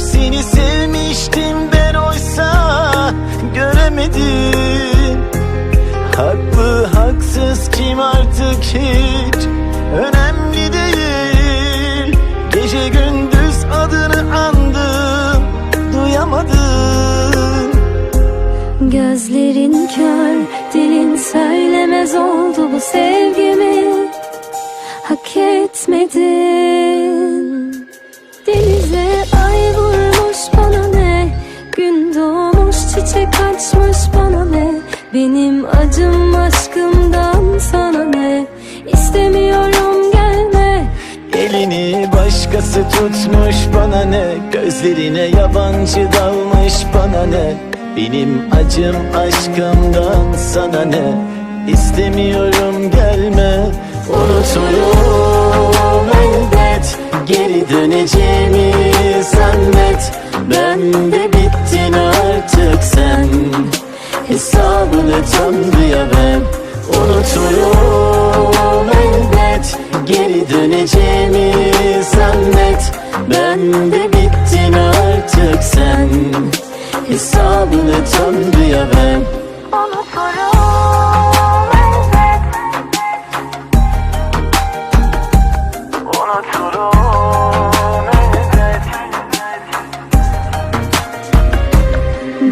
Hepsini sevmiştim ben oysa Göremedim. Haklı haksız kim artık hiç Önemli değil. Gece gündüz adını andım Duyamadım. Gözlerin kör, dilin söylemez oldu bu sevgimi. Hak etmedin. Denize tutmuş bana ne? Gözlerine yabancı dalmış bana ne? Benim acım aşkımdan sana ne? İstemiyorum gelme Unuturum elbet Geri döneceğimi zannet. Ben de bittin artık sen. Hesabını Tanrı'ya ver Unuturum elbet Geri döneceğimi Ben de bittin artık sen. Hesabını Tanrı'ya ver. Unuturum elbet.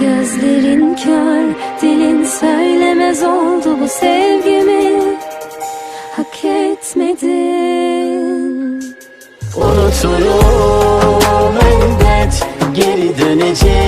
Gözlerin kör, dilin söylemez oldu bu sevgimi. Hak etmedin Unuturum elbet Geri döneceğimi